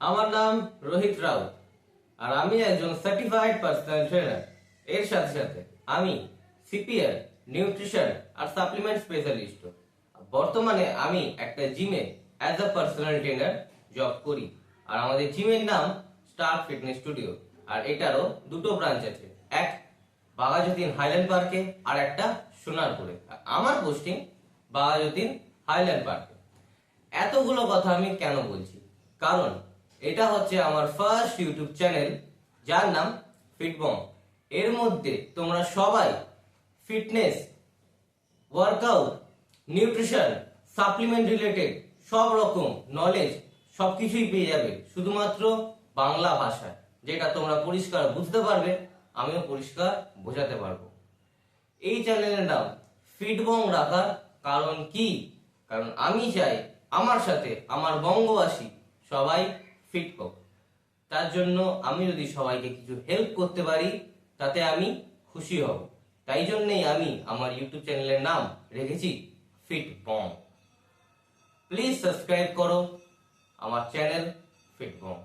আমার নাম রোহিত রাউত আর আমি একজন সার্টিফাইড পার্সোনাল ট্রেনার এর সাথে সাথে আমি সিপিএল নিউট্রিশন আর সাপ্লিমেন্ট স্পেশালিস্ট বর্তমানে আমি একটা জিমে as a personal trainer job করি। আর আমাদের জিমের নাম স্টার ফিটনেস স্টুডিও আর এটারও দুটো ব্রাঞ্চ আছে। এক বাঘাযতীন হাইল্যান্ড পার্কে আর একটা সোনারপুরে। আমার পোস্টিং বাঘাযতীন হাইল্যান্ড পার্কে এতগুলো কথা আমি কেন বলছি? কারণ এটা হচ্ছে আমার ফার্স্ট ইউটিউব চ্যানেল যার নাম ফিটবম এর মধ্যে তোমরা সবাই fitness workout nutrition supplement related সব রকম নলেজ সব কিছুই পেয়ে যাবে শুধুমাত্র বাংলা ভাষায়, যেটা তোমরা পরিষ্কার বুঝতে পারবে, আমিও পরিষ্কার বোঝাতে পারব। এই চ্যানেলের নাম ফিটবং রাখার কারণ কি? কারণ আমি চাই আমার সাথে, আমার বঙ্গবাসী সবাই ফিট হোক। তার জন্য আমি যদি সবাইকে কিছু হেল্প করতে পারি, তাতে আমি খুশি হব। তাই জন্যই আমি আমার ইউটিউব চ্যানেলের নাম রেখেছি ফিট বং প্লিজ সাবস্ক্রাইব করো, আমার চ্যানেল ফিট বং